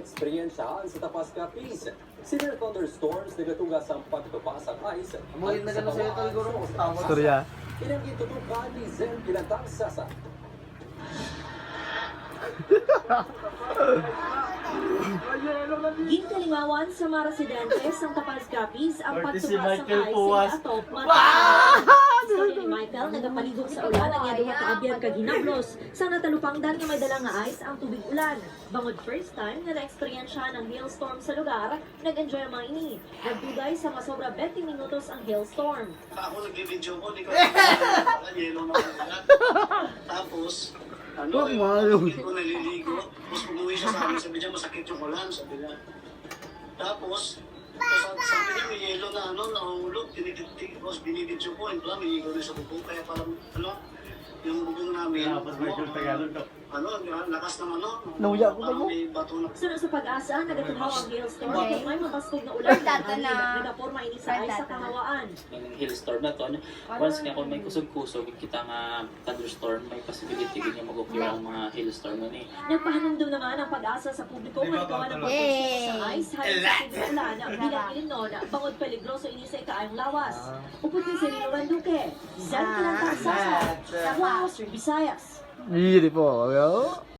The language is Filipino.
eksperyensyahan sa Tapas Capiz. Severe thunderstorms nagatugas ang pagtupas ang ice. Amuhin na gano'n sa'yo, Guro. Tawag. Storya. Ilang itutukan ni Zen Pinatang Sasa. Ginkalingawan sa mga residente ng Tapas Capiz ang ng Michael ice sa atop matapos. Istorya ni Michael nagapalibog sa ulan ang yaduha ka abyan kaginablos sa natalupangdan nga may dala nga ice ang tubig ulan. Bangod first time nga na-experiensya ng hailstorm sa lugar, nag-enjoy ang mga ini. Nagdugay sa masobra 20 minutos ang hailstorm. Ako nag-video ko, di ko alam, yelo na lahat. Tapos, ano, kapatid ko naliligo. Tapos umuwi siya sa akin, sabi niya, masakit yung ulan, sabi niya. Tapos sabi niya, may yelo na ano, nahulog, tinitig, tapos binibidyo ko, and may higo na sa bubong, kaya parang, ano, yung bubong namin, Tapos Michael Tagalog to. ano, lakas ng ano, Nauya ko ba parang mo? may bato na Sunod sa pag-asa, nagatuhaw ang hailstorm Okay. okay. may mabaskog na ulan. Data na. Nagaporma ini sa ice sa kahawaan. ng hailstorm na to. Ano, once nga kung may kusog-kusog, kita nga thunderstorm, may possibility ganyan mag-occur ang mga hailstorm na ni. Nagpahanumdum naman ang pag-asa sa publiko ba, nga gawa ng Tol? pagpapasok ice halin sa tubig ulan ang bilang ilinon bangod peligroso ini sa ikaayong lawas. Upot ni Cirilo Randuque, Zan Kilantang Sasa, Tawas, Visayas. Hindi po. Yo.